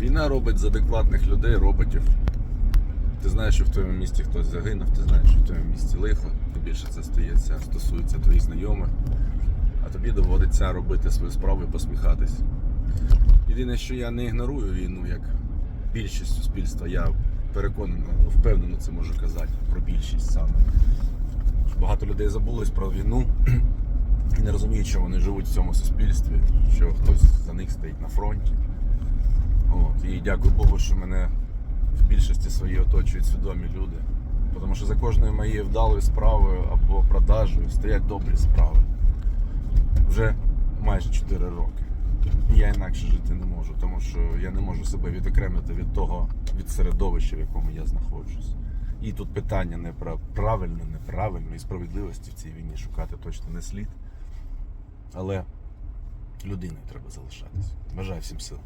Війна робить з адекватних людей, роботів. Ти знаєш, що в твоєму місті хтось загинув, ти знаєш, що в твоєму місті лихо, тим більше це стається, стосується твоїх знайомих, а тобі доводиться робити свою справу і посміхатись. Єдине, що я не ігнорую війну, як більшість суспільства, я переконано, впевнено це можу казати про більшість саме. Багато людей забулось про війну і не розуміють, що вони живуть в цьому суспільстві, що хтось за них стоїть на фронті. І дякую Богу, що мене в більшості своїй оточують свідомі люди. Тому що за кожною моєю вдалою справою або продажею стоять добрі справи. Вже майже 4 роки. І я інакше жити не можу, тому що я не можу себе відокремити від того, від середовища, в якому я знаходжусь. І тут питання не про правильно, неправильно і справедливості в цій війні шукати точно не слід. Але людиною треба залишатись. Бажаю всім сил.